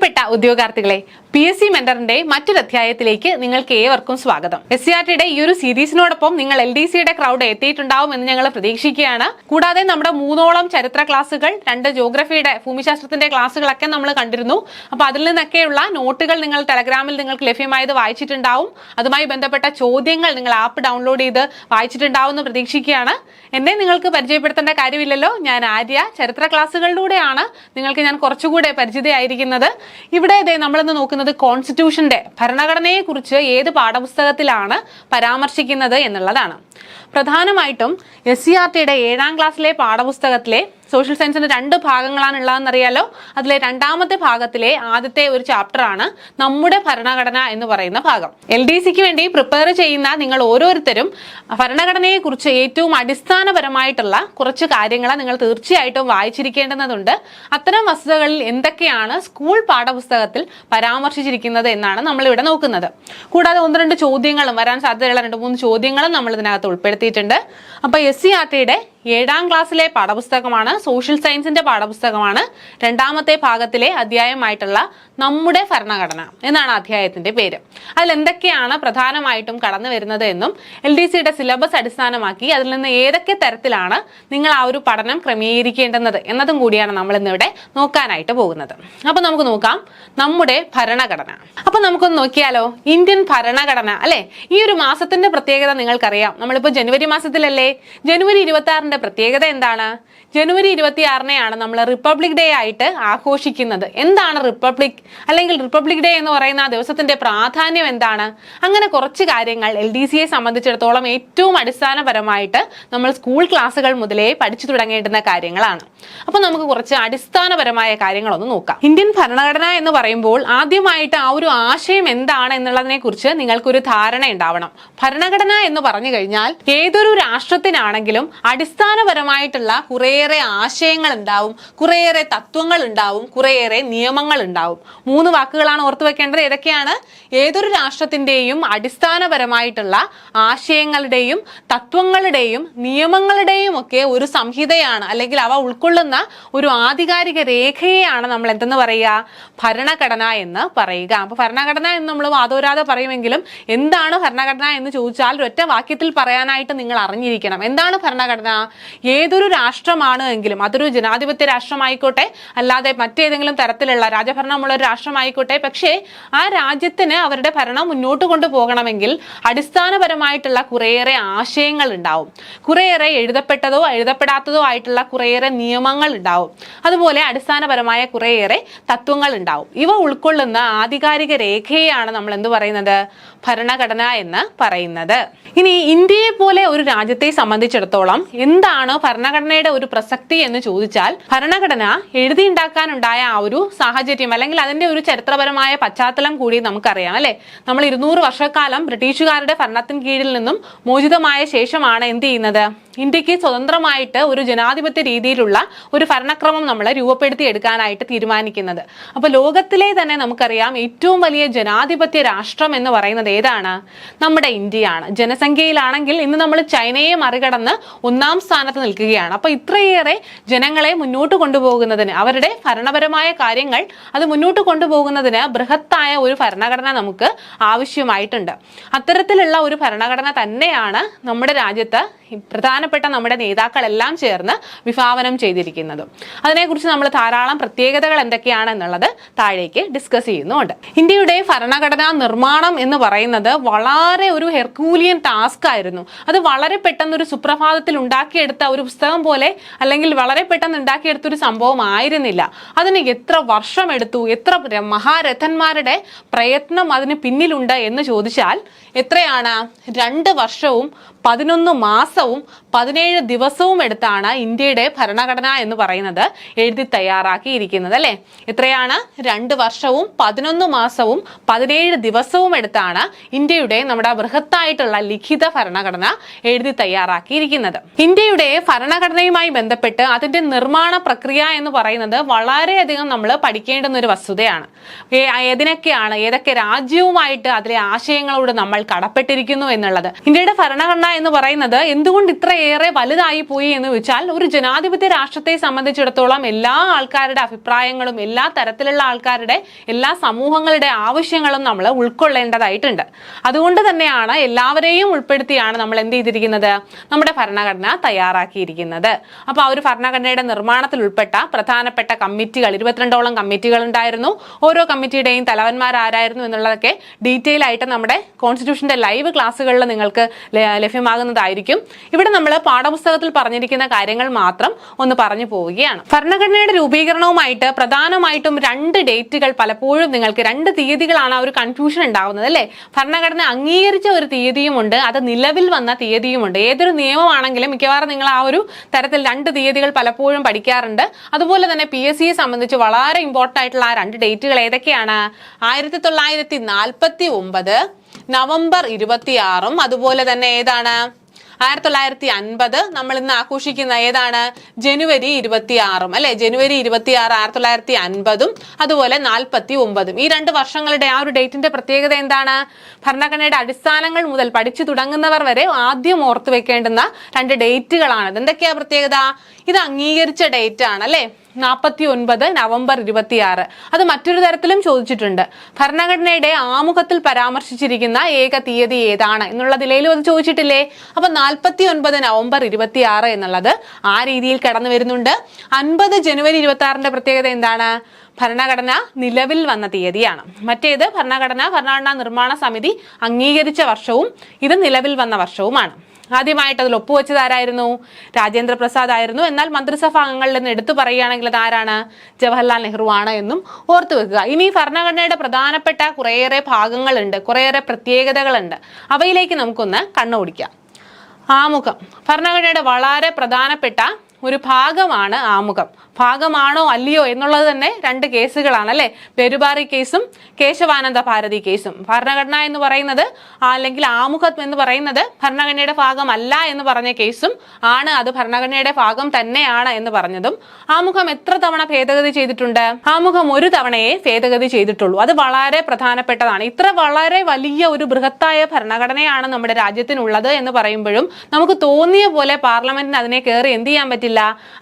പ്രിയപ്പെട്ട ഉദ്യോഗാർത്ഥികളെ P S C മെന്ററിന്റെ മറ്റൊരു അധ്യായത്തിലേക്ക് നിങ്ങൾക്ക് ഏവർക്കും സ്വാഗതം. എസ് സി ആർ ടിയുടെ ഈ ഒരു സീരീസിനോടൊപ്പം നിങ്ങൾ എൽ ഡി സിയുടെ ക്രൗഡ് എത്തിയിട്ടുണ്ടാവും എന്ന് ഞങ്ങൾ പ്രതീക്ഷിക്കുകയാണ്. കൂടാതെ നമ്മുടെ മൂന്നോളം ചരിത്ര ക്ലാസ്സുകൾ രണ്ട് ജോഗ്രഫിയുടെ ഭൂമിശാസ്ത്രത്തിന്റെ ക്ലാസ്സുകളൊക്കെ നമ്മൾ കണ്ടിരുന്നു. അപ്പൊ അതിൽ നിന്നൊക്കെയുള്ള നോട്ടുകൾ നിങ്ങൾ ടെലഗ്രാമിൽ നിങ്ങൾക്ക് ലഭ്യമായത് വായിച്ചിട്ടുണ്ടാവും. അതുമായി ബന്ധപ്പെട്ട ചോദ്യങ്ങൾ നിങ്ങൾ ആപ്പ് ഡൗൺലോഡ് ചെയ്ത് വായിച്ചിട്ടുണ്ടാവും എന്ന് പ്രതീക്ഷിക്കുകയാണ്. എന്നെ നിങ്ങൾക്ക് പരിചയപ്പെടുത്തേണ്ട കാര്യമില്ലല്ലോ. ഞാൻ ആര്യ. ചരിത്ര ക്ലാസ്സുകളിലൂടെയാണ് നിങ്ങൾക്ക് ഞാൻ കുറച്ചുകൂടെ പരിചിതയായിരിക്കുന്നത്. ഇവിടെ ഇതേ നമ്മളിന്ന് നോക്കുന്നത് കോൺസ്റ്റിറ്റ്യൂഷന്റെ ഭരണഘടനയെ കുറിച്ച് ഏത് പാഠപുസ്തകത്തിലാണ് പരാമർശിക്കുന്നത് എന്നുള്ളതാണ്. പ്രധാനമായിട്ടും എസ് സി ആർ ടിയുടെ ഏഴാം ക്ലാസ്സിലെ പാഠപുസ്തകത്തിലെ സോഷ്യൽ സയൻസിന്റെ രണ്ട് ഭാഗങ്ങളാണ് ഉള്ളതെന്ന് അറിയാലോ അതിലെ രണ്ടാമത്തെ ഭാഗത്തിലെ ആദ്യത്തെ ഒരു ചാപ്റ്റർ ആണ് നമ്മുടെ ഭരണഘടന എന്ന് പറയുന്ന ഭാഗം. എൽ ഡി സിക്ക് വേണ്ടി പ്രിപ്പയർ ചെയ്യുന്ന നിങ്ങൾ ഓരോരുത്തരും ഭരണഘടനയെ കുറിച്ച് ഏറ്റവും അടിസ്ഥാനപരമായിട്ടുള്ള കുറച്ച് കാര്യങ്ങൾ നിങ്ങൾ തീർച്ചയായിട്ടും വായിച്ചിരിക്കേണ്ടതുണ്ട്. അത്തരം വസ്തുതകളിൽ എന്തൊക്കെയാണ് സ്കൂൾ പാഠപുസ്തകത്തിൽ പരാമർശിച്ചിരിക്കുന്നത് എന്നാണ് നമ്മൾ ഇവിടെ നോക്കുന്നത്. കൂടാതെ ഒന്ന് രണ്ട് ചോദ്യങ്ങളും വരാൻ സാധ്യതയുള്ള രണ്ട് മൂന്ന് ചോദ്യങ്ങളും നമ്മൾ ഇതിനകത്ത് ഉൾപ്പെടുത്തിയിട്ടുണ്ട്. അപ്പൊ എസ് സി ആർ ടിയുടെ ഏഴാം ക്ലാസ്സിലെ പാഠപുസ്തകമാണ് സോഷ്യൽ സയൻസിന്റെ പാഠപുസ്തകമാണ്. രണ്ടാമത്തെ ഭാഗത്തിലെ അധ്യായമായിട്ടുള്ള നമ്മുടെ ഭരണഘടന എന്നാണ് അധ്യായത്തിന്റെ പേര്. അതിൽ എന്തൊക്കെയാണ് പ്രധാനമായിട്ടും കടന്നു വരുന്നത് എന്നും എൽ ഡി സിയുടെ സിലബസ് അടിസ്ഥാനമാക്കി അതിൽ നിന്ന് ഏതൊക്കെ തരത്തിലാണ് നിങ്ങൾ ആ ഒരു പഠനം ക്രമീകരിക്കേണ്ടുന്നത് എന്നതും കൂടിയാണ് നമ്മൾ ഇന്നിവിടെ നോക്കാനായിട്ട് പോകുന്നത്. അപ്പൊ നമുക്ക് നോക്കാം നമ്മുടെ ഭരണഘടന. അപ്പൊ നമുക്കൊന്ന് നോക്കിയാലോ ഇന്ത്യൻ ഭരണഘടന അല്ലെ? ഈ ഒരു മാസത്തിന്റെ പ്രത്യേകത നിങ്ങൾക്കറിയാം. നമ്മളിപ്പോ ജനുവരി മാസത്തിലല്ലേ? ജനുവരി ഇരുപത്തി ആറിന്റെ പ്രത്യേകത എന്താണ്? ജനുവരി ഇരുപത്തിയാറിനെയാണ് നമ്മൾ റിപ്പബ്ലിക് ഡേ ആയിട്ട് ആഘോഷിക്കുന്നത്. എന്താണ് റിപ്പബ്ലിക്? അല്ലെങ്കിൽ റിപ്പബ്ലിക് ഡേ എന്ന് പറയുന്ന ആ ദിവസത്തിന്റെ പ്രാധാന്യം എന്താണ്? അങ്ങനെ കുറച്ച് കാര്യങ്ങൾ എൽ ഡി സിയെ സംബന്ധിച്ചിടത്തോളം ഏറ്റവും അടിസ്ഥാനപരമായിട്ട് നമ്മൾ സ്കൂൾ ക്ലാസ്സുകൾ മുതലേ പഠിച്ചു തുടങ്ങേണ്ടുന്ന കാര്യങ്ങളാണ്. അപ്പൊ നമുക്ക് കുറച്ച് അടിസ്ഥാനപരമായ കാര്യങ്ങളൊന്ന് നോക്കാം. ഇന്ത്യൻ ഭരണഘടന എന്ന് പറയുമ്പോൾ ആദ്യമായിട്ട് ആ ഒരു ആശയം എന്താണ് എന്നുള്ളതിനെ കുറിച്ച് നിങ്ങൾക്കൊരു ധാരണ ഉണ്ടാവണം. ഭരണഘടന എന്ന് പറഞ്ഞു കഴിഞ്ഞാൽ ഏതൊരു രാഷ്ട്രത്തിനാണെങ്കിലും അടിസ്ഥാനപരമായിട്ടുള്ള കുറേയേറെ ആശയങ്ങൾ ഉണ്ടാവും കുറേയേറെ തത്വങ്ങൾ ഉണ്ടാവും കുറേയേറെ നിയമങ്ങൾ ഉണ്ടാവും മൂന്ന് വാക്കുകളാണ് ഓർത്തു വെക്കേണ്ടത്. ഏതൊക്കെയാണ്? ഏതൊരു രാഷ്ട്രത്തിന്റെയും അടിസ്ഥാനപരമായിട്ടുള്ള ആശയങ്ങളുടെയും തത്വങ്ങളുടെയും നിയമങ്ങളുടെയും ഒക്കെ ഒരു സംഹിതയാണ്. അല്ലെങ്കിൽ അവ ഉൾക്കൊള്ളുന്ന ഒരു ആധികാരിക രേഖയെയാണ് നമ്മൾ എന്തെന്ന് പറയുക? ഭരണഘടന എന്ന് പറയുക. അപ്പൊ ഭരണഘടന എന്ന് നമ്മൾ വാദോരാതെ പറയുമെങ്കിലും എന്താണ് ഭരണഘടന എന്ന് ചോദിച്ചാൽ ഒറ്റ വാക്യത്തിൽ പറയാനായിട്ട് നിങ്ങൾ അറിഞ്ഞിരിക്കണം. എന്താണ് ഭരണഘടന? ഏതൊരു രാഷ്ട്രമാണ് എങ്കിലും അതൊരു ജനാധിപത്യ രാഷ്ട്രമായിക്കോട്ടെ അല്ലാതെ മറ്റേതെങ്കിലും തരത്തിലുള്ള രാജഭരണമുള്ള ഒരു രാഷ്ട്രമായിക്കോട്ടെ പക്ഷേ ആ രാജ്യത്തിന് അവരുടെ ഭരണം മുന്നോട്ട് കൊണ്ടുപോകണമെങ്കിൽ അടിസ്ഥാനപരമായിട്ടുള്ള കുറേയേറെ ആശയങ്ങൾ ഉണ്ടാവും. കുറേയേറെ എഴുതപ്പെട്ടതോ എഴുതപ്പെടാത്തതോ ആയിട്ടുള്ള കുറേയേറെ നിയമങ്ങൾ ഉണ്ടാവും. അതുപോലെ അടിസ്ഥാനപരമായ കുറേയേറെ തത്വങ്ങൾ ഉണ്ടാവും. ഇവ ഉൾക്കൊള്ളുന്ന ആധികാരിക രേഖയെയാണ് നമ്മൾ എന്ത് പറയുന്നത്? ഭരണഘടന എന്ന് പറയുന്നത്. ഇനി ഇന്ത്യയെ പോലെ ഒരു രാജ്യത്തെ സംബന്ധിച്ചിടത്തോളം എന്താണ് ഭരണഘടനയുടെ ഒരു പ്രസക്തി എന്ന് ചോദിച്ചാൽ ഭരണഘടന എഴുതിയുണ്ടാക്കാനുണ്ടായ ആ ഒരു സാഹചര്യം അല്ലെങ്കിൽ അതിന്റെ ഒരു ചരിത്രപരമായ പശ്ചാത്തലം കൂടി നമുക്കറിയാം അല്ലെ? നമ്മൾ ഇരുന്നൂറ് വർഷക്കാലം ബ്രിട്ടീഷുകാരുടെ ഭരണത്തിന് കീഴിൽ നിന്നും മോചിതമായ ശേഷമാണ് എന്ത് ചെയ്യുന്നത്? ഇന്ത്യയ്ക്ക് സ്വതന്ത്രമായിട്ട് ഒരു ജനാധിപത്യ രീതിയിലുള്ള ഒരു ഭരണക്രമം നമ്മൾ രൂപപ്പെടുത്തി എടുക്കാനായിട്ട് തീരുമാനിക്കുന്നത്. അപ്പോൾ ലോകത്തിലെ തന്നെ നമുക്കറിയാം ഏറ്റവും വലിയ ജനാധിപത്യ രാഷ്ട്രം എന്ന് പറയുന്നത് ഏതാണ്? നമ്മുടെ ഇന്ത്യയാണ്. ജനസംഖ്യയിലാണെങ്കിൽ ഇന്ന് നമ്മൾ ചൈനയെ മറികടന്ന് ഒന്നാം സ്ഥാനത്ത് നിൽക്കുകയാണ്. അപ്പോൾ ഇത്രയേറെ ജനങ്ങളെ മുന്നോട്ട് കൊണ്ടുപോകുന്നതിന് അവരുടെ ഭരണപരമായ കാര്യങ്ങൾ അത് മുന്നോട്ട് കൊണ്ടുപോകുന്നതിന് ബൃഹത്തായ ഒരു ഭരണഘടന നമുക്ക് ആവശ്യമായിട്ടുണ്ട്. അത്തരത്തിലുള്ള ഒരു ഭരണഘടന തന്നെയാണ് നമ്മുടെ രാജ്യത്ത് പ്രധാനപ്പെട്ട നമ്മുടെ നേതാക്കളെല്ലാം ചേർന്ന് വിഭാവനം ചെയ്തിരിക്കുന്നത്. അതിനെക്കുറിച്ച് നമ്മൾ ധാരാളം പ്രത്യേകതകൾ എന്തൊക്കെയാണ് എന്നുള്ളത് താഴേക്ക് ഡിസ്കസ് ചെയ്യുന്നുണ്ട്. ഇന്ത്യയുടെ ഭരണഘടനാ നിർമ്മാണം എന്ന് പറയുന്നത് വളരെ ഒരു ഹെർക്കൂലിയൻ ടാസ്ക് ആയിരുന്നു. അത് വളരെ പെട്ടെന്ന് ഒരു സുപ്രഭാതത്തിൽ ഉണ്ടാക്കിയെടുത്ത ഒരു പുസ്തകം പോലെ അല്ലെങ്കിൽ വളരെ പെട്ടെന്ന് ഉണ്ടാക്കിയെടുത്ത ഒരു സംഭവം ആയിരുന്നില്ല. അതിന് എത്ര വർഷമെടുത്തു എത്ര മഹാരഥന്മാരുടെ പ്രയത്നം അതിന് പിന്നിലുണ്ട് എന്ന് ചോദിച്ചാൽ എത്രയാണ്? രണ്ട് വർഷവും പതിനൊന്ന് മാസവും പതിനേഴ് ദിവസവും എടുത്താണ് ഇന്ത്യയുടെ ഭരണഘടന എന്ന് പറയുന്നത് എഴുതി തയ്യാറാക്കിയിരിക്കുന്നത് അല്ലേ? എത്രയാണ് രണ്ട് വർഷവും പതിനൊന്ന് മാസവും പതിനേഴ് ദിവസവും എടുത്താണ് ഇന്ത്യയുടെ നമ്മുടെ ബൃഹത്തായിട്ടുള്ള ലിഖിത ഭരണഘടന എഴുതി തയ്യാറാക്കിയിരിക്കുന്നത്. ഇന്ത്യയുടെ ഭരണഘടനയുമായി ബന്ധപ്പെട്ട് അതിന്റെ നിർമ്മാണ പ്രക്രിയ എന്ന് പറയുന്നത് വളരെയധികം നമ്മൾ പഠിക്കേണ്ടുന്ന ഒരു വസ്തുതയാണ് ഏതിനൊക്കെയാണ് ഏതൊക്കെ രാജ്യവുമായിട്ട് അതിലെ ആശയങ്ങളോട് നമ്മൾ കടപ്പെട്ടിരിക്കുന്നു എന്നുള്ളത്. ഇന്ത്യയുടെ ഭരണഘടന എന്ന് പറയുന്നത് എന്തുകൊണ്ട് ഇത്ര ഇത്രയേറെ വലുതായി പോയി എന്ന് വെച്ചാൽ ഒരു ജനാധിപത്യ രാഷ്ട്രത്തെ സംബന്ധിച്ചിടത്തോളം എല്ലാ ആൾക്കാരുടെ അഭിപ്രായങ്ങളും എല്ലാ തരത്തിലുള്ള ആൾക്കാരുടെ എല്ലാ സമൂഹങ്ങളുടെ ആവശ്യങ്ങളും നമ്മൾ ഉൾക്കൊള്ളേണ്ടതായിട്ടുണ്ട്. അതുകൊണ്ട് തന്നെയാണ് എല്ലാവരെയും ഉൾപ്പെടുത്തിയാണ് നമ്മൾ എന്ത് ചെയ്തിരിക്കുന്നത്? നമ്മുടെ ഭരണഘടന തയ്യാറാക്കിയിരിക്കുന്നത്. അപ്പോൾ ആ ഒരു ഭരണഘടനയുടെ നിർമ്മാണത്തിൽ ഉൾപ്പെട്ട പ്രധാനപ്പെട്ട കമ്മിറ്റികൾ ഇരുപത്തിരണ്ടോളം കമ്മിറ്റികൾ ഉണ്ടായിരുന്നു. ഓരോ കമ്മിറ്റിയുടെയും തലവന്മാർ ആരായിരുന്നു എന്നുള്ളതൊക്കെ ഡീറ്റെയിൽ ആയിട്ട് നമ്മുടെ കോൺസ്റ്റിറ്റ്യൂഷന്റെ ലൈവ് ക്ലാസ്സുകളിൽ നിങ്ങൾക്ക് ലഭ്യമാകുന്നതായിരിക്കും. ഇവിടെ നമ്മൾ പാഠപുസ്തകത്തിൽ പറഞ്ഞിരിക്കുന്ന കാര്യങ്ങൾ മാത്രം ഒന്ന് പറഞ്ഞു പോവുകയാണ്. ഭരണഘടനയുടെ രൂപീകരണവുമായിട്ട് പ്രധാനമായിട്ടും രണ്ട് ഡേറ്റുകൾ പലപ്പോഴും നിങ്ങൾക്ക് രണ്ട് തീയതികളാണ് ആ ഒരു കൺഫ്യൂഷൻ ഉണ്ടാകുന്നത് അല്ലേ? ഭരണഘടന അംഗീകരിച്ച ഒരു തീയതിയുമുണ്ട് അത് നിലവിൽ വന്ന തീയതിയുമുണ്ട്. ഏതൊരു നിയമമാണെങ്കിലും മിക്കവാറും നിങ്ങൾ ആ ഒരു തരത്തിൽ രണ്ട് തീയതികൾ പലപ്പോഴും പഠിക്കാറുണ്ട്. അതുപോലെ തന്നെ പി എസ് സിയെ സംബന്ധിച്ച് വളരെ ഇമ്പോർട്ടന്റ് ആയിട്ടുള്ള ആ രണ്ട് ഡേറ്റുകൾ ഏതൊക്കെയാണ്? ആയിരത്തി തൊള്ളായിരത്തി നാൽപ്പത്തി ഒമ്പത് നവംബർ ഇരുപത്തി ആറും അതുപോലെ തന്നെ ഏതാണ്? ആയിരത്തി തൊള്ളായിരത്തി അൻപത് നമ്മൾ ഇന്ന് ആഘോഷിക്കുന്ന ഏതാണ്? ജനുവരി ഇരുപത്തി ആറും അല്ലെ? ജനുവരി ഇരുപത്തി ആറ് ആയിരത്തി തൊള്ളായിരത്തി അൻപതും അതുപോലെ നാൽപ്പത്തി ഒമ്പതും ഈ രണ്ട് വർഷങ്ങളുടെ ആ ഒരു ഡേറ്റിന്റെ പ്രത്യേകത എന്താണ്? ഭരണഘടനയുടെ അടിസ്ഥാനങ്ങൾ മുതൽ പഠിച്ചു തുടങ്ങുന്നവർ വരെ ആദ്യം ഓർത്തു വെക്കേണ്ടുന്ന രണ്ട് ഡേറ്റുകളാണ്. എന്തൊക്കെയാ പ്രത്യേകത? ഇത് അംഗീകരിച്ച ഡേറ്റ് ആണ് അല്ലെ? നാൽപ്പത്തി ഒൻപത് നവംബർ ഇരുപത്തിയാറ്. അത് മറ്റൊരു തരത്തിലും ചോദിച്ചിട്ടുണ്ട്. ഭരണഘടനയുടെ ആമുഖത്തിൽ പരാമർശിച്ചിരിക്കുന്ന ഏക തീയതി ഏതാണ് എന്നുള്ള നിലയിലും അത് ചോദിച്ചിട്ടില്ലേ? അപ്പൊ നാൽപ്പത്തി ഒൻപത് നവംബർ ഇരുപത്തിയാറ് എന്നുള്ളത് ആ രീതിയിൽ കടന്നു വരുന്നുണ്ട്. അൻപത് ജനുവരി ഇരുപത്തി ആറിന്റെ പ്രത്യേകത എന്താണ്? ഭരണഘടന നിലവിൽ വന്ന തീയതിയാണ്. മറ്റേത് ഭരണഘടന ഭരണഘടനാ നിർമ്മാണ സമിതി അംഗീകരിച്ച വർഷവും ഇത് നിലവിൽ വന്ന വർഷവുമാണ്. ആദ്യമായിട്ട് അതിൽ ഒപ്പുവെച്ചത് ആരായിരുന്നു? രാജേന്ദ്ര പ്രസാദ് ആയിരുന്നു. എന്നാൽ മന്ത്രിസഭാ അംഗങ്ങളിൽ നിന്ന് എടുത്തു പറയുകയാണെങ്കിൽ അത് ആരാണ്? ജവഹർലാൽ നെഹ്റു ആണ് എന്നും ഓർത്തു വെക്കുക. ഇനി ഭരണഘടനയുടെ പ്രധാനപ്പെട്ട കുറേയേറെ ഭാഗങ്ങളുണ്ട്. കുറേയേറെ പ്രത്യേകതകളുണ്ട്. അവയിലേക്ക് നമുക്കൊന്ന് കണ്ണോടിക്കാം ആമുഖം. ഭരണഘടനയുടെ വളരെ പ്രധാനപ്പെട്ട ഒരു ഭാഗമാണ് ആമുഖം. ഭാഗമാണോ അല്ലയോ എന്നുള്ളത് തന്നെ രണ്ട് കേസുകളാണ് അല്ലെ? പെരുബാറി കേസും കേശവാനന്ദ ഭാരതി കേസും. ഭരണഘടന എന്ന് പറയുന്നത് അല്ലെങ്കിൽ ആമുഖം എന്ന് പറയുന്നത് ഭരണഘടനയുടെ ഭാഗമല്ല എന്ന് പറഞ്ഞ കേസും ആണ്. അത് ഭരണഘടനയുടെ ഭാഗം തന്നെയാണ് എന്ന് പറഞ്ഞതും. ആമുഖം എത്ര തവണ ഭേദഗതി ചെയ്തിട്ടുണ്ട്? ആമുഖം ഒരു തവണയെ ഭേദഗതി ചെയ്തിട്ടുള്ളൂ. അത് വളരെ പ്രധാനപ്പെട്ടതാണ്. ഇത്ര വളരെ വലിയ ഒരു ബൃഹത്തായ ഭരണഘടനയാണ് നമ്മുടെ രാജ്യത്തിനുള്ളത് എന്ന് പറയുമ്പോഴും നമുക്ക് തോന്നിയ പോലെ പാർലമെന്റിന് അതിനെ കയറി എന്ത് ചെയ്യാൻ പറ്റില്ല?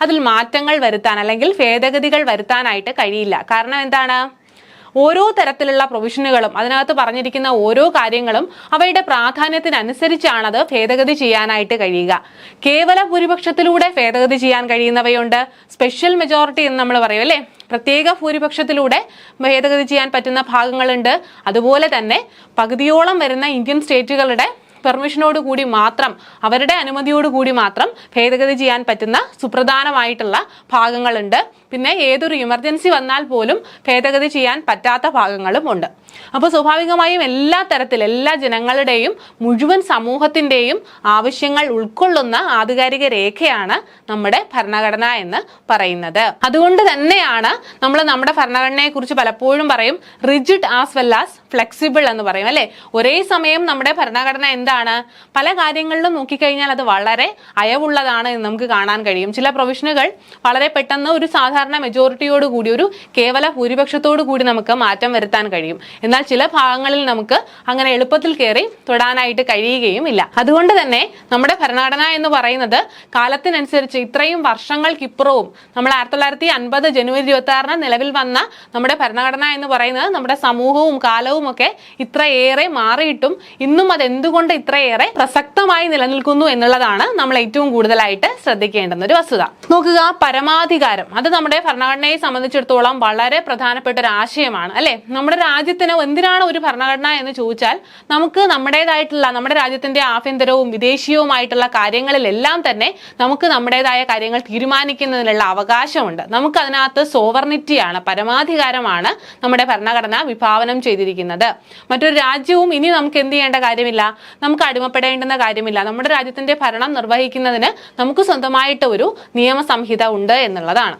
അതിൽ മാറ്റങ്ങൾ വരുത്താൻ അല്ലെങ്കിൽ ഭേദഗതികൾ വരുത്താനായിട്ട് കഴിയില്ല. കാരണം എന്താണ്? ഓരോ തരത്തിലുള്ള പ്രൊവിഷനുകളും അതിനകത്ത് പറഞ്ഞിരിക്കുന്ന ഓരോ കാര്യങ്ങളും അവയുടെ പ്രാധാന്യത്തിനനുസരിച്ചാണ് ഭേദഗതി ചെയ്യാനായിട്ട് കഴിയുക. കേവല ഭൂരിപക്ഷത്തിലൂടെ ഭേദഗതി ചെയ്യാൻ കഴിയുന്നവയുണ്ട്. സ്പെഷ്യൽ മെജോറിറ്റി എന്ന് നമ്മൾ പറയും അല്ലേ? പ്രത്യേക ഭൂരിപക്ഷത്തിലൂടെ ഭേദഗതി ചെയ്യാൻ പറ്റുന്ന ഭാഗങ്ങളുണ്ട്. അതുപോലെ തന്നെ പകുതിയോളം വരുന്ന ഇന്ത്യൻ സ്റ്റേറ്റുകളുടെ പെർമിഷനോട് കൂടി മാത്രം അവരുടെ അനുമതിയോട് കൂടി മാത്രം ഭേദഗതി ചെയ്യാൻ പറ്റുന്ന സുപ്രധാനമായിട്ടുള്ള ഭാഗങ്ങളുണ്ട്. പിന്നെ ഏതൊരു ഇമർജൻസി വന്നാൽ പോലും ഭേദഗതി ചെയ്യാൻ പറ്റാത്ത ഭാഗങ്ങളും ഉണ്ട്. അപ്പോൾ സ്വാഭാവികമായും എല്ലാ തരത്തിൽ എല്ലാ ജനങ്ങളുടെയും മുഴുവൻ സമൂഹത്തിന്റെയും ആവശ്യങ്ങൾ ഉൾക്കൊള്ളുന്ന ആധികാരിക രേഖയാണ് നമ്മുടെ ഭരണഘടന എന്ന് പറയുന്നത്. അതുകൊണ്ട് തന്നെയാണ് നമ്മൾ നമ്മുടെ ഭരണഘടനയെ കുറിച്ച് പലപ്പോഴും പറയും rigid as well as flexible എന്ന് പറയും അല്ലേ? ഒരേ സമയം നമ്മുടെ ഭരണഘടന എന്താണ്? പല കാര്യങ്ങളിലും നോക്കിക്കഴിഞ്ഞാൽ അത് വളരെ അയവുള്ളതാണ് എന്ന് നമുക്ക് കാണാൻ കഴിയും. ചില പ്രൊവിഷനുകൾ വളരെ പെട്ടെന്ന് ഒരു സാധാരണ മെജോറിറ്റിയോട് കൂടി ഒരു കേവല ഭൂരിപക്ഷത്തോടു കൂടി നമുക്ക് മാറ്റം വരുത്താൻ കഴിയും. എന്നാൽ ചില ഭാഗങ്ങളിൽ നമുക്ക് അങ്ങനെ എളുപ്പത്തിൽ കയറി തൊടാനായിട്ട് കഴിയുകയും ഇല്ല. അതുകൊണ്ട് തന്നെ നമ്മുടെ ഭരണഘടന എന്ന് പറയുന്നത് കാലത്തിനനുസരിച്ച് ഇത്രയും വർഷങ്ങൾക്കിപ്പുറവും നമ്മൾ ആയിരത്തി തൊള്ളായിരത്തി അൻപത് ജനുവരി ഇരുപത്തി ആറിന് നിലവിൽ വന്ന നമ്മുടെ ഭരണഘടന എന്ന് പറയുന്നത് നമ്മുടെ സമൂഹവും കാലവും ഒക്കെ ഇത്രയേറെ മാറിയിട്ടും ഇന്നും അത് എന്തുകൊണ്ട് ഇത്രയേറെ പ്രസക്തമായി നിലനിൽക്കുന്നു എന്നുള്ളതാണ് നമ്മൾ ഏറ്റവും കൂടുതലായിട്ട് ശ്രദ്ധിക്കേണ്ടുന്ന ഒരു വസ്തുത. നോക്കുക പരമാധികാരം. അത് നമ്മുടെ ഭരണഘടനയെ സംബന്ധിച്ചിടത്തോളം വളരെ പ്രധാനപ്പെട്ട ഒരു ആശയമാണ് അല്ലെ? നമ്മുടെ രാജ്യത്തിന് എന്തിനാണ് ഒരു ഭരണഘടന എന്ന് ചോദിച്ചാൽ നമുക്ക് നമ്മുടേതായിട്ടുള്ള നമ്മുടെ രാജ്യത്തിന്റെ ആഭ്യന്തരവും വിദേശീയവുമായിട്ടുള്ള കാര്യങ്ങളിലെല്ലാം തന്നെ നമുക്ക് നമ്മുടേതായ കാര്യങ്ങൾ തീരുമാനിക്കുന്നതിനുള്ള അവകാശമുണ്ട്. നമുക്ക് അതിനകത്ത് സോവർണിറ്റിയാണ് പരമാധികാരമാണ് നമ്മുടെ ഭരണഘടന വിഭാവനം ചെയ്തിരിക്കുന്നത്. മറ്റൊരു രാജ്യവും ഇനി നമുക്ക് എന്ത് ചെയ്യേണ്ട കാര്യമില്ല. നമുക്ക് അടിമപ്പെടേണ്ടുന്ന കാര്യമില്ല. നമ്മുടെ രാജ്യത്തിന്റെ ഭരണം നിർവഹിക്കുന്നതിന് നമുക്ക് സ്വന്തമായിട്ട് ഒരു നിയമസംഹിത ഉണ്ട് എന്നുള്ളതാണ്.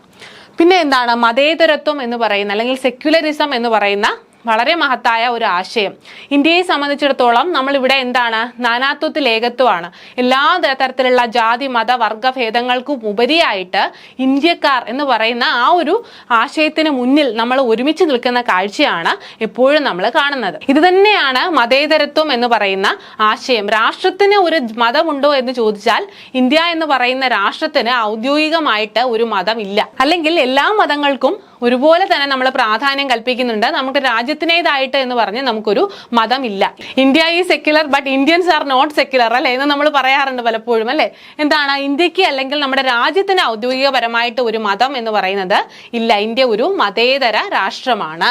പിന്നെ എന്താണ്? മതേതരത്വം എന്ന് പറയുന്ന അല്ലെങ്കിൽ സെക്യുലറിസം എന്ന് പറയുന്ന വളരെ മഹത്തായ ഒരു ആശയം. ഇന്ത്യയെ സംബന്ധിച്ചിടത്തോളം നമ്മൾ ഇവിടെ എന്താണ്? നാനാത്വത്തിൽ ഏകത്വമാണ്. എല്ലാ തരത്തിലുള്ള ജാതി മത വർഗ ഭേദങ്ങൾക്കും ഉപരിയായിട്ട് ഇന്ത്യക്കാർ എന്ന് പറയുന്ന ആ ഒരു ആശയത്തിന് മുന്നിൽ നമ്മൾ ഒരുമിച്ച് നിൽക്കുന്ന കാഴ്ചയാണ് എപ്പോഴും നമ്മൾ കാണുന്നത്. ഇത് തന്നെയാണ് മതേതരത്വം എന്ന് പറയുന്ന ആശയം. രാഷ്ട്രത്തിന് ഒരു മതമുണ്ടോ എന്ന് ചോദിച്ചാൽ ഇന്ത്യ എന്ന് പറയുന്ന രാഷ്ട്രത്തിന് ഔദ്യോഗികമായിട്ട് ഒരു മതമില്ല. അല്ലെങ്കിൽ എല്ലാ മതങ്ങൾക്കും ഒരുപോലെ തന്നെ നമ്മൾ പ്രാധാന്യം കൽപ്പിക്കുന്നുണ്ട്. നമുക്ക് രാജ്യത്തിനേതായിട്ട് എന്ന് പറഞ്ഞ് നമുക്കൊരു മതം ഇല്ല ഇന്ത്യ ഈ secular but Indians are not secular അല്ലേ? എന്ന് നമ്മൾ പറയാറുണ്ട് പലപ്പോഴും അല്ലെ? എന്താണ്? ഇന്ത്യയ്ക്ക് അല്ലെങ്കിൽ നമ്മുടെ രാജ്യത്തിന് ഔദ്യോഗികപരമായിട്ട് ഒരു മതം എന്ന് പറയുന്നത് ഇല്ല. ഇന്ത്യ ഒരു മതേതര രാഷ്ട്രമാണ്.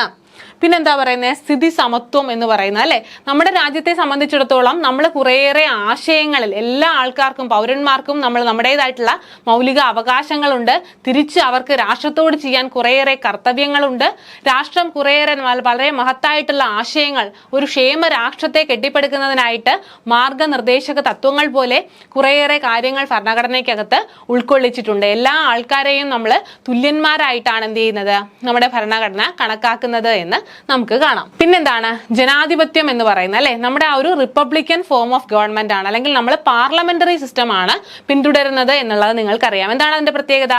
പിന്നെന്താ പറയുന്നത് സ്ഥിതി സമത്വം എന്ന് പറയുന്നത് അല്ലെ? നമ്മുടെ രാജ്യത്തെ സംബന്ധിച്ചിടത്തോളം നമ്മൾ കുറേയേറെ ആശയങ്ങളിൽ എല്ലാ ആൾക്കാർക്കും പൗരന്മാർക്കും നമ്മൾ നമ്മുടേതായിട്ടുള്ള മൗലിക അവകാശങ്ങളുണ്ട്. തിരിച്ച് അവർക്ക് രാഷ്ട്രത്തോട് ചെയ്യാൻ കുറേയേറെ കർത്തവ്യങ്ങളുണ്ട്. രാഷ്ട്രം കുറേയേറെ വളരെ മഹത്തായിട്ടുള്ള ആശയങ്ങൾ ഒരു ക്ഷേമ രാഷ്ട്രത്തെ കെട്ടിപ്പടുക്കുന്നതിനായിട്ട് മാർഗനിർദ്ദേശക തത്വങ്ങൾ പോലെ കുറേയേറെ കാര്യങ്ങൾ ഭരണഘടനയ്ക്കകത്ത് ഉൾക്കൊള്ളിച്ചിട്ടുണ്ട്. എല്ലാ ആൾക്കാരെയും നമ്മൾ തുല്യന്മാരായിട്ടാണ് എന്ത് ചെയ്യുന്നത്? നമ്മുടെ ഭരണഘടന കണക്കാക്കുന്നത് എന്ന് നമുക്ക് കാണാം. പിന്നെന്താണ്? ജനാധിപത്യം എന്ന് പറയുന്നത് അല്ലെ? നമ്മുടെ ആ ഒരു റിപ്പബ്ലിക്കൻ ഫോം ഓഫ് ഗവൺമെന്റ് ആണ്. അല്ലെങ്കിൽ നമ്മൾ പാർലമെന്ററി സിസ്റ്റം ആണ് പിന്തുടരുന്നത് എന്നുള്ളത് നിങ്ങൾക്കറിയാം. എന്താണ് അതിന്റെ പ്രത്യേകത?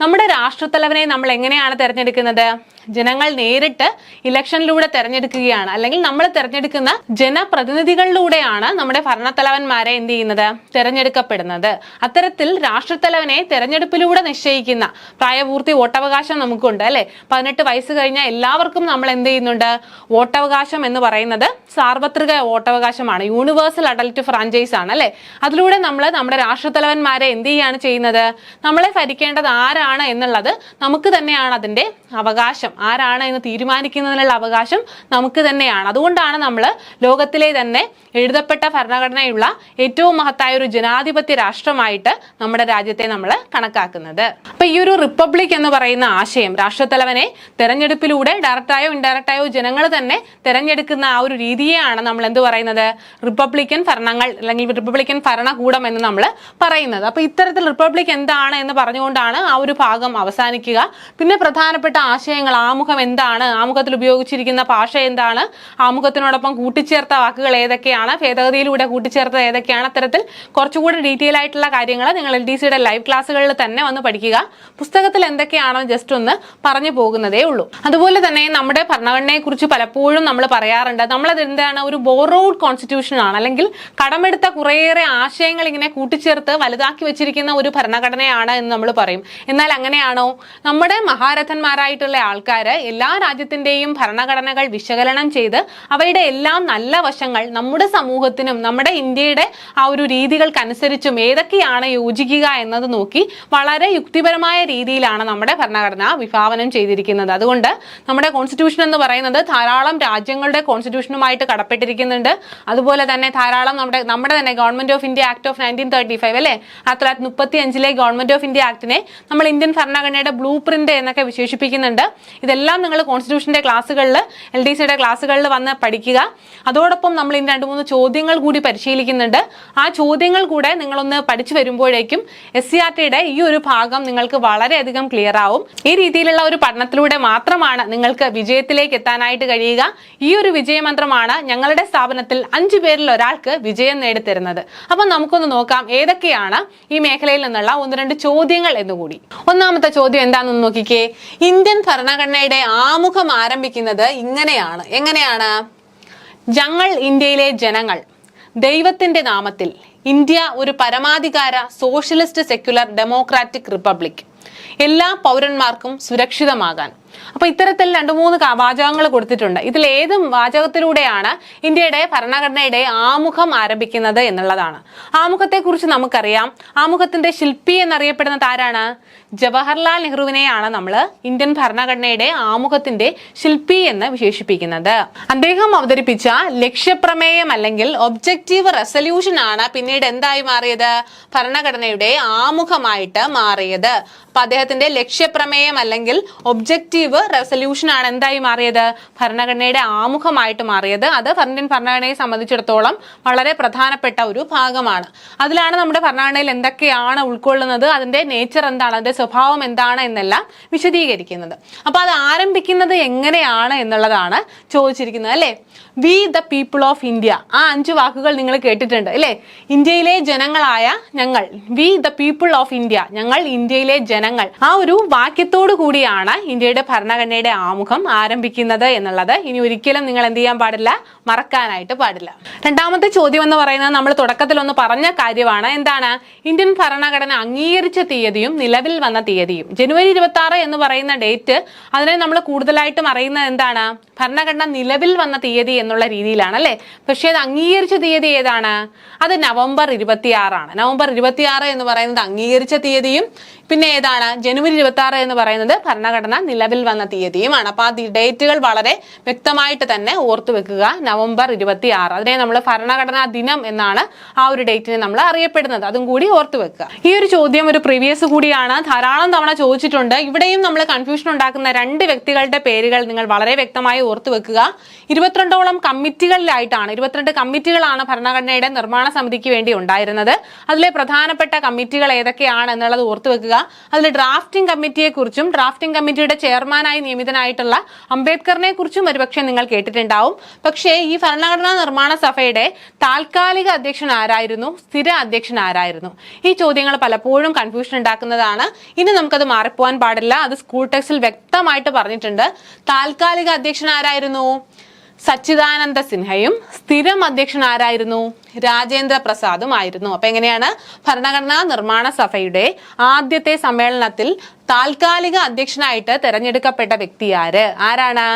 നമ്മുടെ രാഷ്ട്രത്തലവനെ നമ്മൾ എങ്ങനെയാണ് തെരഞ്ഞെടുക്കുന്നത്? ജനങ്ങൾ നേരിട്ട് ഇലക്ഷനിലൂടെ തെരഞ്ഞെടുക്കുകയാണ്. അല്ലെങ്കിൽ നമ്മൾ തെരഞ്ഞെടുക്കുന്ന ജനപ്രതിനിധികളിലൂടെയാണ് നമ്മുടെ ഭരണത്തലവന്മാരെ എന്ത് ചെയ്യുന്നത്? തെരഞ്ഞെടുക്കപ്പെടുന്നത്. അത്തരത്തിൽ രാഷ്ട്രത്തലവനെ തെരഞ്ഞെടുപ്പിലൂടെ നിശ്ചയിക്കുന്ന പ്രായപൂർത്തി വോട്ടവകാശം നമുക്കുണ്ട് അല്ലെ? പതിനെട്ട് വയസ്സ് കഴിഞ്ഞാൽ എല്ലാവർക്കും നമ്മൾ എന്ത് ചെയ്യുന്നുണ്ട്? വോട്ടവകാശം എന്ന് പറയുന്നത് സാർവത്രിക വോട്ടവകാശമാണ്. യൂണിവേഴ്സൽ അഡൽട്ട് ഫ്രാഞ്ചൈസ് ആണ് അല്ലെ? അതിലൂടെ നമ്മൾ നമ്മുടെ രാഷ്ട്രത്തലവന്മാരെ എന്ത് ചെയ്യാണ് ചെയ്യുന്നത്? നമ്മളെ ഭരിക്കേണ്ടത് ആരാണ് എന്നുള്ളത് നമുക്ക് തന്നെയാണ് അതിന്റെ അവകാശം. ആരാണ് എന്ന് തീരുമാനിക്കുന്നതിനുള്ള അവകാശം നമുക്ക് തന്നെയാണ്. അതുകൊണ്ടാണ് നമ്മൾ ലോകത്തിലെ തന്നെ എഴുതപ്പെട്ട ഭരണഘടനയുള്ള ഏറ്റവും മഹത്തായ ഒരു ജനാധിപത്യ രാഷ്ട്രമായിട്ട് നമ്മുടെ രാജ്യത്തെ നമ്മൾ കണക്കാക്കുന്നത്. അപ്പൊ ഈ ഒരു റിപ്പബ്ലിക് എന്ന് പറയുന്ന ആശയം രാഷ്ട്രത്തലവനെ തെരഞ്ഞെടുപ്പിലൂടെ ഡയറക്റ്റായോ ഇൻഡയറക്റ്റായോ ജനങ്ങൾ തന്നെ തെരഞ്ഞെടുക്കുന്ന ആ ഒരു രീതിയെയാണ് നമ്മൾ എന്ത് പറയുന്നത്? റിപ്പബ്ലിക്കൻ ഭരണങ്ങൾ അല്ലെങ്കിൽ റിപ്പബ്ലിക്കൻ ഭരണകൂടം എന്ന് നമ്മൾ പറയുന്നത്. അപ്പൊ ഇത്തരത്തിൽ റിപ്പബ്ലിക് എന്താണ് എന്ന് പറഞ്ഞുകൊണ്ടാണ് ആ ഒരു ഭാഗം അവസാനിക്കുക. പിന്നെ പ്രധാനപ്പെട്ട ആശയങ്ങൾ ആമുഖം എന്താണ്? ആമുഖത്തിൽ ഉപയോഗിച്ചിരിക്കുന്ന ഭാഷ എന്താണ്? ആമുഖത്തിനോടൊപ്പം കൂട്ടിച്ചേർത്ത വാക്കുകൾ ഏതൊക്കെയാണ്? ഭേദഗതിയിലൂടെ കൂട്ടിച്ചേർത്തത് ഏതൊക്കെയാണ്? അത്തരത്തിൽ കുറച്ചുകൂടി ഡീറ്റെയിൽ ആയിട്ടുള്ള കാര്യങ്ങൾ നിങ്ങൾ എൽ ഡി സിയുടെ ലൈവ് ക്ലാസ്സുകളിൽ തന്നെ വന്ന് പഠിക്കുക. പുസ്തകത്തിൽ എന്തൊക്കെയാണോ ജസ്റ്റ് ഒന്ന് പറഞ്ഞു പോകുന്നതേ ഉള്ളൂ. അതുപോലെ തന്നെ നമ്മുടെ ഭരണഘടനയെക്കുറിച്ച് പലപ്പോഴും നമ്മൾ പറയാറുണ്ട്. നമ്മളത് എന്താണ്? ഒരു ബോറോഡ് കോൺസ്റ്റിറ്റ്യൂഷൻ ആണ്. അല്ലെങ്കിൽ കടമെടുത്ത കുറേയേറെ ആശയങ്ങൾ ഇങ്ങനെ കൂട്ടിച്ചേർത്ത് വലുതാക്കി വെച്ചിരിക്കുന്ന ഒരു ഭരണഘടനയാണ് എന്ന് നമ്മൾ പറയും. എന്നാൽ അങ്ങനെയാണോ? നമ്മുടെ മഹാരഥന്മാരായിട്ടുള്ള ആൾക്കാർ എല്ലാ രാജ്യത്തിന്റെയും ഭരണഘടനകൾ വിശകലനം ചെയ്ത് അവയുടെ എല്ലാം നല്ല വശങ്ങൾ നമ്മുടെ സമൂഹത്തിനും നമ്മുടെ ഇന്ത്യയുടെ ആ ഒരു രീതികൾക്കനുസരിച്ചും ഏതൊക്കെയാണ് യോജിക്കുക എന്നത് നോക്കി വളരെ യുക്തിപരമായ രീതിയിലാണ് നമ്മുടെ ഭരണഘടന വിഭാവനം ചെയ്തിരിക്കുന്നത്. അതുകൊണ്ട് നമ്മുടെ കോൺസ്റ്റിറ്റ്യൂഷൻ എന്ന് പറയുന്നത് ധാരാളം രാജ്യങ്ങളുടെ കോൺസ്റ്റിറ്റ്യൂഷനുമായിട്ട് കടപ്പെട്ടിരിക്കുന്നുണ്ട്. അതുപോലെ തന്നെ ധാരാളം നമ്മുടെ നമ്മുടെ തന്നെ government of India act of nineteen thirty five അല്ലേ? ആയിരത്തി തൊള്ളായിരത്തി മുപ്പത്തി അഞ്ചിലെ ഗവൺമെന്റ് ഓഫ് ഇന്ത്യ ആക്ടിനെ നമ്മൾ ഇന്ത്യൻ ഭരണഘടനയുടെ ബ്ലൂ പ്രിന്റ് എന്നൊക്കെ വിശേഷിപ്പിക്കുന്നുണ്ട്. ഇതെല്ലാം നിങ്ങൾ കോൺസ്റ്റിറ്റ്യൂഷന്റെ ക്ലാസ്സുകളിൽ എൽ ഡി സിയുടെ ക്ലാസ്സുകളിൽ വന്ന് പഠിക്കുക. അതോടൊപ്പം നമ്മൾ ഇനി രണ്ട് മൂന്ന് ചോദ്യങ്ങൾ കൂടി പരിശീലിക്കുന്നുണ്ട്. ആ ചോദ്യങ്ങൾ കൂടെ നിങ്ങളൊന്ന് പഠിച്ചു വരുമ്പോഴേക്കും എസ് സി ആർ ടിയുടെ ഈ ഒരു ഭാഗം നിങ്ങൾക്ക് വളരെയധികം ക്ലിയർ ആവും. ഈ രീതിയിലുള്ള ഒരു പഠനത്തിലൂടെ മാത്രമാണ് നിങ്ങൾക്ക് വിജയത്തിലേക്ക് എത്താനായിട്ട് കഴിയുക. ഈ ഒരു വിജയമന്ത്രമാണ് ഞങ്ങളുടെ സ്ഥാപനത്തിൽ അഞ്ചു പേരിൽ ഒരാൾക്ക് വിജയം നേടിത്തരുന്നത്. അപ്പം നമുക്കൊന്ന് നോക്കാം ഏതൊക്കെയാണ് ഈ മേഖലയിൽ നിന്നുള്ള ഒന്ന് രണ്ട് ചോദ്യങ്ങൾ എന്നുകൂടി. ഒന്നാമത്തെ ചോദ്യം എന്താണെന്ന് നോക്കിക്കേ. ഇന്ത്യൻ ഭരണഘടനയുടെ ആമുഖം ആരംഭിക്കുന്നത് ഇങ്ങനെയാണ്. എങ്ങനെയാണ്? ഞങ്ങൾ ഇന്ത്യയിലെ ജനങ്ങൾ. ദൈവത്തിന്റെ നാമത്തിൽ ഇന്ത്യ ഒരു പരമാധികാര സോഷ്യലിസ്റ്റ് സെക്യുലർ ഡെമോക്രാറ്റിക് റിപ്പബ്ലിക്. എല്ലാ പൗരന്മാർക്കും സുരക്ഷിതമാകാൻ. അപ്പൊ ഇത്തരത്തിൽ രണ്ടു മൂന്ന് വാചകങ്ങൾ കൊടുത്തിട്ടുണ്ട്. ഇതിൽ ഏത് വാചകത്തിലൂടെയാണ് ഇന്ത്യയുടെ ഭരണഘടനയുടെ ആമുഖം ആരംഭിക്കുന്നത് എന്നുള്ളതാണ്. ആമുഖത്തെ കുറിച്ച് നമുക്കറിയാം. ആമുഖത്തിന്റെ ശില്പി എന്നറിയപ്പെടുന്നത് ആരാണ്? ജവഹർലാൽ നെഹ്റുവിനെയാണ് നമ്മൾ ഇന്ത്യൻ ഭരണഘടനയുടെ ആമുഖത്തിന്റെ ശില്പി എന്ന് വിശേഷിപ്പിക്കുന്നത്. അദ്ദേഹം അവതരിപ്പിച്ച ലക്ഷ്യപ്രമേയം അല്ലെങ്കിൽ ഒബ്ജക്റ്റീവ് റെസൊല്യൂഷൻ ആണ് പിന്നീട് എന്തായി മാറിയത്? ഭരണഘടനയുടെ ആമുഖമായിട്ട് മാറിയത്. അപ്പൊ അദ്ദേഹത്തിന്റെ ലക്ഷ്യപ്രമേയം അല്ലെങ്കിൽ ഒബ്ജക്റ്റീവ് കോൺസ്റ്റിറ്റ്യൂട്ടീവ് റെസൊല്യൂഷൻ ആണ് എന്തായി മാറിയത്? ഭരണഘടനയുടെ ആമുഖമായിട്ട് മാറിയത്. അത് ഇന്ത്യൻ ഭരണഘടനയെ സംബന്ധിച്ചിടത്തോളം വളരെ പ്രധാനപ്പെട്ട ഒരു ഭാഗമാണ്. അതിലാണ് നമ്മുടെ ഭരണഘടനയിൽ എന്തൊക്കെയാണ് ഉൾക്കൊള്ളുന്നത് അതിന്റെ നേച്ചർ എന്താണ് അതിന്റെ സ്വഭാവം എന്താണ് എന്നെല്ലാം വിശദീകരിക്കുന്നത്. അപ്പൊ അത് ആരംഭിക്കുന്നത് എങ്ങനെയാണ് എന്നുള്ളതാണ് ചോദിച്ചിരിക്കുന്നത് അല്ലേ? We the people of India ആ അഞ്ച് വാക്കുകൾ നിങ്ങൾ കേട്ടിട്ടുണ്ട് അല്ലേ? ഇന്ത്യയിലെ ജനങ്ങളായ ഞങ്ങൾ. We the people of India ഞങ്ങൾ ഇന്ത്യയിലെ ജനങ്ങൾ. ആ ഒരു വാക്യത്തോടു കൂടിയാണ് ഇന്ത്യയുടെ ഭരണഘടനയുടെ ആമുഖം ആരംഭിക്കുന്നത് എന്നുള്ളത്. ഇനി ഒരിക്കലും നിങ്ങൾ എന്ത് ചെയ്യാൻ പാടില്ല മറക്കാനായിട്ട് പാടില്ല. രണ്ടാമത്തെ ചോദ്യം എന്ന് പറയുന്നത് നമ്മൾ തുടക്കത്തിൽ ഒന്ന് പറഞ്ഞ കാര്യമാണ്. എന്താണ്? ഇന്ത്യൻ ഭരണഘടന അംഗീകരിച്ച തീയതിയും നിലവിൽ വന്ന തീയതിയും. ജനുവരി ഇരുപത്തി ആറ് എന്ന് പറയുന്ന ഡേറ്റ് അതിനെ നമ്മൾ കൂടുതലായിട്ടും അറിയുന്നത് എന്താണ്? ഭരണഘടന നിലവിൽ വന്ന തീയതി എന്നുള്ള രീതിയിലാണ് അല്ലേ? പക്ഷേ അത് അംഗീകരിച്ച തീയതി ഏതാണ്? അത് നവംബർ ഇരുപത്തിയാറാണ്. നവംബർ ഇരുപത്തിയാറ് എന്ന് പറയുന്നത് അംഗീകരിച്ച തീയതിയും പിന്നെ ഏതാണ്? ജനുവരി ഇരുപത്തി ആറ് എന്ന് പറയുന്നത് ഭരണഘടന നിലവിൽ വന്ന തീയതിയുമാണ്. അപ്പൊ ആ ഡേറ്റുകൾ വളരെ വ്യക്തമായിട്ട് തന്നെ ഓർത്തു വെക്കുക. നവംബർ ഇരുപത്തി ആറ് അതിനെ നമ്മൾ ഭരണഘടനാ ദിനം എന്നാണ് ആ ഒരു ഡേറ്റിനെ നമ്മൾ അറിയപ്പെടുന്നത്. അതും കൂടി ഓർത്തു വെക്കുക. ഈ ഒരു ചോദ്യം ഒരു പ്രീവിയസ് കൂടിയാണ്. ധാരാളം തവണ ചോദിച്ചിട്ടുണ്ട്. ഇവിടെയും നമ്മൾ കൺഫ്യൂഷൻ ഉണ്ടാക്കുന്ന രണ്ട് വ്യക്തികളുടെ പേരുകൾ നിങ്ങൾ വളരെ വ്യക്തമായി ഓർത്തു വെക്കുക. ഇരുപത്തിരണ്ടോളം കമ്മിറ്റികളിലായിട്ടാണ് ഇരുപത്തിരണ്ട് കമ്മിറ്റികളാണ് ഭരണഘടനയുടെ നിർമ്മാണ സമിതിക്ക് വേണ്ടി ഉണ്ടായിരുന്നത്. അതിലെ പ്രധാനപ്പെട്ട കമ്മിറ്റികൾ ഏതൊക്കെയാണ് എന്നുള്ളത് ഓർത്തു വെക്കുക. അതിൽ ഡ്രാഫ്റ്റിംഗ് കമ്മിറ്റിയെ കുറിച്ചും ഡ്രാഫ്റ്റിംഗ് കമ്മിറ്റിയുടെ ചെയർമാനായി നിയമിതനായിട്ടുള്ള അംബേദ്കറിനെ കുറിച്ചും ഒരുപക്ഷെ നിങ്ങൾ കേട്ടിട്ടുണ്ടാവും. പക്ഷേ ഈ ഭരണഘടനാ നിർമ്മാണ സഭയുടെ താൽക്കാലിക അധ്യക്ഷൻ ആരായിരുന്നു? സ്ഥിര അധ്യക്ഷൻ ആരായിരുന്നു? ഈ ചോദ്യങ്ങൾ പലപ്പോഴും കൺഫ്യൂഷൻ ഉണ്ടാക്കുന്നതാണ്. ഇനി നമുക്കത് മാറിപ്പോവാൻ പാടില്ല. അത് സ്കൂൾ ടെക്സ്റ്റിൽ വ്യക്തമായിട്ട് പറഞ്ഞിട്ടുണ്ട്. താൽക്കാലിക അധ്യക്ഷൻ ആരായിരുന്നു? സച്ചിദാനന്ദ സിൻഹയും സ്ഥിരം അധ്യക്ഷൻ ആരായിരുന്നു? രാജേന്ദ്ര പ്രസാദും ആയിരുന്നു. അപ്പൊ എങ്ങനെയാണ്? ഭരണഘടനാ നിർമ്മാണ സഭയുടെ ആദ്യത്തെ സമ്മേളനത്തിൽ താൽക്കാലിക അധ്യക്ഷനായിട്ട് തെരഞ്ഞെടുക്കപ്പെട്ട വ്യക്തി ആര്? ആരാണ്?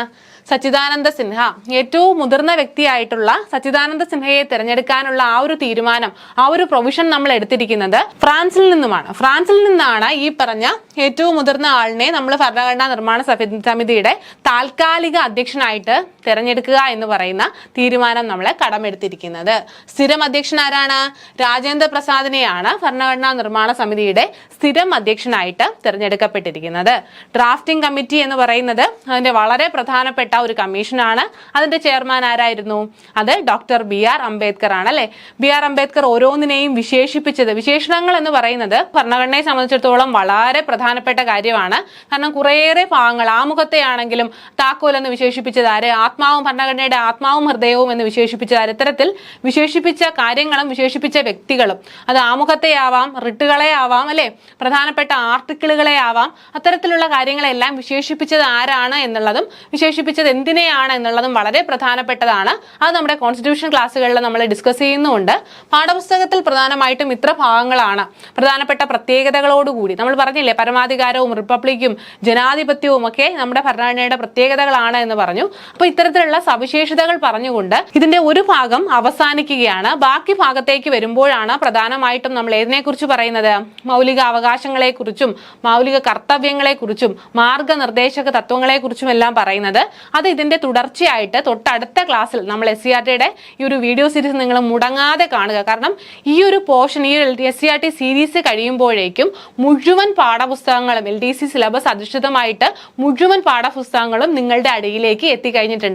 സച്ചിദാനന്ദ സിൻഹ. ഏറ്റവും മുതിർന്ന വ്യക്തിയായിട്ടുള്ള സച്ചിദാനന്ദ സിൻഹയെ തിരഞ്ഞെടുക്കാനുള്ള ആ ഒരു തീരുമാനം ആ ഒരു പ്രൊവിഷൻ നമ്മൾ എടുത്തിരിക്കുന്നത് ഫ്രാൻസിൽ നിന്നുമാണ്. ഫ്രാൻസിൽ നിന്നാണ് ഈ പറഞ്ഞ ഏറ്റവും മുതിർന്ന ആളിനെ നമ്മൾ ഭരണഘടനാ നിർമ്മാണ സമിതിയുടെ താൽക്കാലിക അധ്യക്ഷനായിട്ട് തിരഞ്ഞെടുക്കുക എന്ന് പറയുന്ന തീരുമാനം നമ്മളെ കടമെടുത്തിരിക്കുന്നത്. സ്ഥിരം അധ്യക്ഷൻ ആരാണ്? രാജേന്ദ്ര പ്രസാദിനെയാണ് ഭരണഘടനാ നിർമ്മാണ സമിതിയുടെ സ്ഥിരം അധ്യക്ഷനായിട്ട് തിരഞ്ഞെടുക്കപ്പെട്ടിരിക്കുന്നത്. ഡ്രാഫ്റ്റിംഗ് കമ്മിറ്റി എന്ന് പറയുന്നത് അതിന്റെ വളരെ പ്രധാനപ്പെട്ട ഒരു കമ്മീഷനാണ്. അതിന്റെ ചെയർമാൻ ആരായിരുന്നു? അത് ഡോക്ടർ ബി ആർ അംബേദ്കർ ആണ് അല്ലെ? ബി ആർ അംബേദ്കർ ഓരോന്നിനെയും വിശേഷിപ്പിച്ചത് വിശേഷണങ്ങൾ എന്ന് പറയുന്നത് ഭരണഘടനയെ സംബന്ധിച്ചിടത്തോളം വളരെ പ്രധാനപ്പെട്ട കാര്യമാണ്. കാരണം കുറേയേറെ ഭാഗങ്ങൾ ആമുഖത്തെ ആണെങ്കിലും താക്കോൽ എന്ന് വിശേഷിപ്പിച്ചത് ആര്? ആത്മാവും ഭരണഘടനയുടെ ആത്മാവും ഹൃദയവും എന്ന് വിശേഷിപ്പിച്ച ചരിത്രത്തിൽ വിശേഷിപ്പിച്ച കാര്യങ്ങളും വിശേഷിപ്പിച്ച വ്യക്തികളും. അത് ആമുഖത്തെ ആവാം റിട്ടുകളെ ആവാം അല്ലെ? പ്രധാനപ്പെട്ട ആർട്ടിക്കിളുകളെ ആവാം അത്തരത്തിലുള്ള കാര്യങ്ങളെല്ലാം വിശേഷിപ്പിച്ചത് ആരാണ് എന്നുള്ളതും വിശേഷിപ്പിച്ചത് എന്തിനെയാണ് എന്നുള്ളതും വളരെ പ്രധാനപ്പെട്ടതാണ്. അത് നമ്മുടെ കോൺസ്റ്റിറ്റ്യൂഷൻ ക്ലാസ്സുകളിൽ നമ്മൾ ഡിസ്കസ് ചെയ്യുന്നുമുണ്ട് പാഠപുസ്തകത്തിൽ പ്രധാനമായിട്ടും ഇത്ര ഭാഗങ്ങളാണ്. പ്രധാനപ്പെട്ട പ്രത്യേകതകളോടുകൂടി. നമ്മൾ പറഞ്ഞില്ലേ പരമാധികാരവും റിപ്പബ്ലിക്കും ജനാധിപത്യവും ഒക്കെ നമ്മുടെ ഭരണഘടനയുടെ പ്രത്യേകതകളാണ് എന്ന് പറഞ്ഞു. അപ്പൊ ഇത്തരത്തിലുള്ള സവിശേഷതകൾ പറഞ്ഞുകൊണ്ട് ഇതിന്റെ ഒരു ഭാഗം അവസാനിക്കുകയാണ്. ബാക്കി ഭാഗത്തേക്ക് വരുമ്പോഴാണ് പ്രധാനമായിട്ടും നമ്മൾ ഏതിനെ കുറിച്ച് പറയുന്നത്? മൗലിക അവകാശങ്ങളെ കുറിച്ചും മൗലിക കർത്തവ്യങ്ങളെ കുറിച്ചും മാർഗനിർദ്ദേശക തത്വങ്ങളെ കുറിച്ചും എല്ലാം പറയുന്നത്. അത് ഇതിന്റെ തുടർച്ചയായിട്ട് തൊട്ടടുത്ത ക്ലാസ്സിൽ നമ്മൾ എസ് സി ആർ ടിയുടെ ഈ ഒരു വീഡിയോ സീരീസ് നിങ്ങൾ മുടങ്ങാതെ കാണുക. കാരണം ഈ ഒരു പോർഷൻ ഈ S C R T series കഴിയുമ്പോഴേക്കും മുഴുവൻ പാഠപുസ്തകങ്ങളും എൽ ഡി സി സിലബസ് അധിഷ്ഠിതമായിട്ട് മുഴുവൻ പാഠപുസ്തകങ്ങളും നിങ്ങളുടെ അടിയിലേക്ക്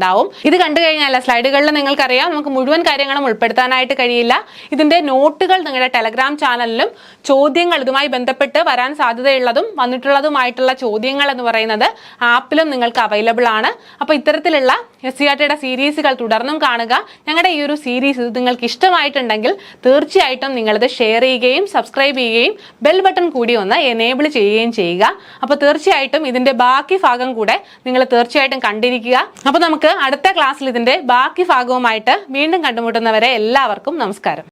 എത്തിക്കഴിഞ്ഞിട്ടുണ്ടാവും ഇത് കണ്ടു കഴിഞ്ഞാൽ സ്ലൈഡുകളിൽ നിങ്ങൾക്കറിയാം. നമുക്ക് മുഴുവൻ കാര്യങ്ങളും ഉൾപ്പെടുത്താനായിട്ട് കഴിയില്ല. ഇതിന്റെ നോട്ടുകൾ നിങ്ങളുടെ ടെലഗ്രാം ചാനലിലും ചോദ്യങ്ങൾ ഇതുമായി ബന്ധപ്പെട്ട് വരാൻ സാധ്യതയുള്ളതും വന്നിട്ടുള്ളതുമായിട്ടുള്ള ചോദ്യങ്ങൾ എന്ന് പറയുന്നത് ആപ്പിലും നിങ്ങൾക്ക് അവൈലബിൾ ആണ്. അപ്പോൾ ഇത്തരത്തിലുള്ള എസ് സി ആർ ടിയുടെ സീരീസുകൾ തുടർന്നും കാണുക. ഞങ്ങളുടെ ഈ ഒരു സീരീസ് ഇത് നിങ്ങൾക്ക് ഇഷ്ടമായിട്ടുണ്ടെങ്കിൽ തീർച്ചയായിട്ടും നിങ്ങളിത് ഷെയർ ചെയ്യുകയും സബ്സ്ക്രൈബ് ചെയ്യുകയും ബെൽ ബട്ടൺ കൂടി ഒന്ന് എനേബിൾ ചെയ്യുകയും ചെയ്യുക. അപ്പോൾ തീർച്ചയായിട്ടും ഇതിന്റെ ബാക്കി ഭാഗം കൂടെ നിങ്ങൾ തീർച്ചയായിട്ടും കണ്ടിരിക്കുക. അപ്പോൾ അടുത്ത ക്ലാസ്സിൽ ഇതിന്റെ ബാക്കി ഭാഗവുമായിട്ട് വീണ്ടും കണ്ടുമുട്ടുന്നവരെ എല്ലാവർക്കും നമസ്കാരം.